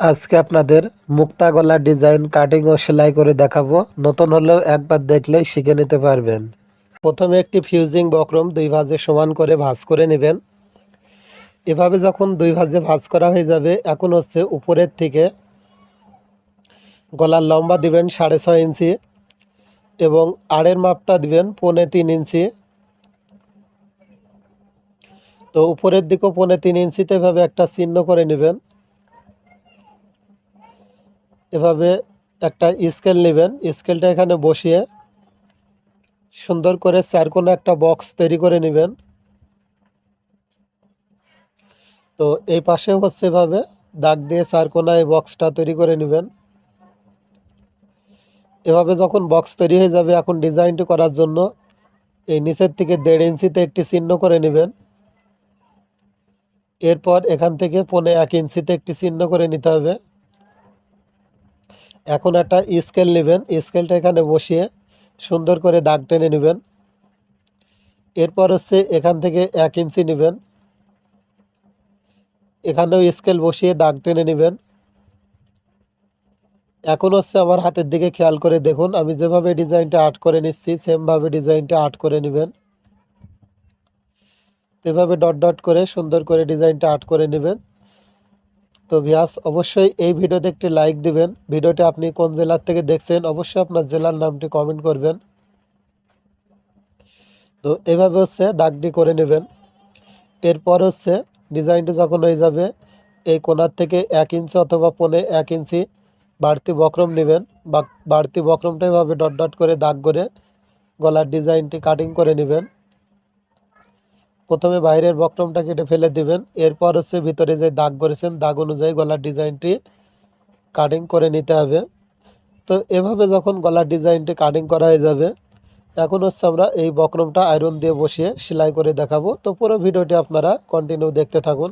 আজকে আপনাদের মুক্তা গলার ডিজাইন, কাটিং ও সেলাই করে দেখাবো। নতুন হলেও একবার দেখলেই শিখে নিতে পারবেন। প্রথমে একটি ফিউজিং বক্রম দুই ভাজে সমান করে ভাঁজ করে নেবেন। এভাবে যখন দুই ভাজে ভাঁজ করা হয়ে যাবে, এখন হচ্ছে উপরের থেকে গলার লম্বা দিবেন সাড়ে ছয় ইঞ্চি এবং আড়ের মাপটা দিবেন পৌনে তিন ইঞ্চি। তো উপরের দিকেও পৌনে তিন ইঞ্চিতে এভাবে একটা চিহ্ন করে নেবেন। এভাবে একটা স্কেল নেবেন। স্কেলটা এখানে বসিয়ে সুন্দর করে চার কোনো একটা বক্স তৈরি করে নেবেন। তো এই পাশে হচ্ছে এভাবে দাগ দিয়ে চার কোনায় বক্সটা তৈরি করে নেবেন। এভাবে যখন বক্স তৈরি হয়ে যাবে, এখন ডিজাইনটি করার জন্য এই নিচের থেকে দেড় ইঞ্চিতে একটি চিহ্ন করে নেবেন। এরপর এখান থেকে পনে এক ইঞ্চিতে একটি চিহ্ন করে নিতে হবে। এখন একটা স্কেল নেবেন স্কেলটা এখানে বসিয়ে সুন্দর করে দাগ টেনে নেবেন। এরপর হচ্ছে এখান থেকে এক ইঞ্চি নেবেন। এখানেও স্কেল বসিয়ে দাগ টেনে নেবেন। এখন হচ্ছে আমার হাতের দিকে খেয়াল করে দেখুন, আমি যেভাবে ডিজাইনটা আর্ট করে নিচ্ছি, সেমভাবে ডিজাইনটা আর্ট করে নেবেন। এভাবে ডট ডট করে সুন্দর করে ডিজাইনটা আর্ট করে নেবেন। তো ভিয়াস, অবশ্যই এই ভিডিওতে একটি লাইক দিবেন। ভিডিওটি আপনি কোন জেলার থেকে দেখছেন, অবশ্যই আপনার জেলার নামটি কমেন্ট করবেন। তো এভাবে হচ্ছে দাগটি করে নেবেন। এরপর হচ্ছে ডিজাইনটি যখন হয়ে যাবে, এই কোনার থেকে এক ইঞ্চি অথবা পনে এক ইঞ্চি বাড়তি বক্রম নেবেন। বাড়তি বক্রমটা এভাবে ডট ডট করে দাগ করে গলার ডিজাইনটি কাটিং করে নেবেন। প্রথমে বাইরের বক্রমটা কেটে ফেলে দিবেন। এরপর হচ্ছে ভিতরে যে দাগ করেছেন, দাগ অনুযায়ী গলার ডিজাইনটি কাটিং করে নিতে হবে। তো এভাবে যখন গলার ডিজাইনটি কাটিং করা হয়ে যাবে, এখন হচ্ছে আমরা এই বক্রমটা আয়রন দিয়ে বসিয়ে সেলাই করে দেখাবো। তো পুরো ভিডিওটি আপনারা কন্টিনিউ দেখতে থাকুন।